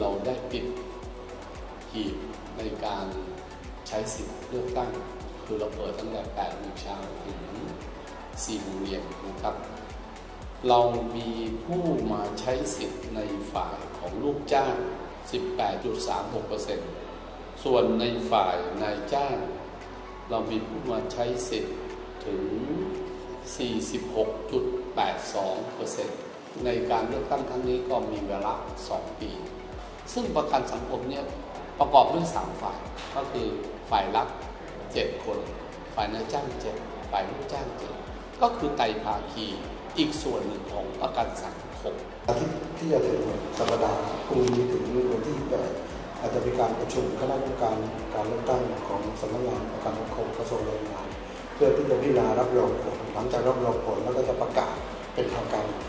เราได้ปิดหีบในการใช้สิทธิ์เลือกตั้ง คือเราเปิดตั้งแต่8โมงเช้าถึง4โมงเย็นนะครับ เรามีผู้มาใช้สิทธิ์ในฝ่ายของลูกจ้าง 18.36%ส่วนในฝ่ายนายจ้าง เรามีผู้มาใช้สิทธิ์ถึง 46.82%ในการเลือกตั้งครั้งนี้ก็มีเวลา 2 ปี ซึ่งประกันสังคมเนี่ยประกอบด้วย3ฝ่ายก็คือฝ่ายรับ7คน ฝ่ายนายจ้าง7ฝ่ายลูกจ้าง7ก็คือไตภาคีอีกส่วนหนึ่งของประกันสังคมอาทิตย์ที่จะถึงสัปดาห์พรุ่งนี้ถึงวันที่8อาจจะมีการประชุมคณะกรรมการการเลือกตั้งของสำนักงานประกันสังคมกระทรวงแรงงาน เพื่อที่จะพิจารณารับรองผลหลังจากรับรองผลแล้วก็จะประกาศเป็นทางการอีก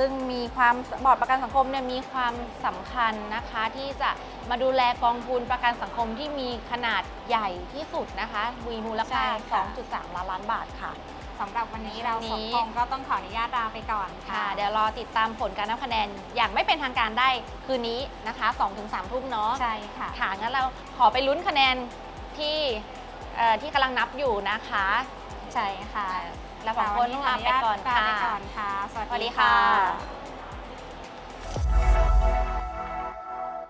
ซึ่งมีความบอร์ดประกันสังคมเนี่ยมีความสำคัญนะคะที่จะมาดูแลกองทุนประกันสังคมที่มีขนาดใหญ่ที่สุดนะคะมีมูลค่าใช่ค่ะ2.3 ล้านล้านบาทค่ะสำหรับวันนี้เราวันนี้สองคนก็ต้องขออนุญาตลาไปก่อนค่ะค่ะ เดี๋ยวรอติดตามผลการนับคะแนนอย่างไม่เป็นทางการได้คืนนี้นะคะ 2-3 ทุ่มเนาะใช่ค่ะค่ะงั้นเราขอไปลุ้นคะแนนที่เอ่อที่กำลังนับอยู่นะคะ ใช่ค่ะ แล้วสองคนต้องลาไปก่อนลาค่ะ วัวัสดีค่ะ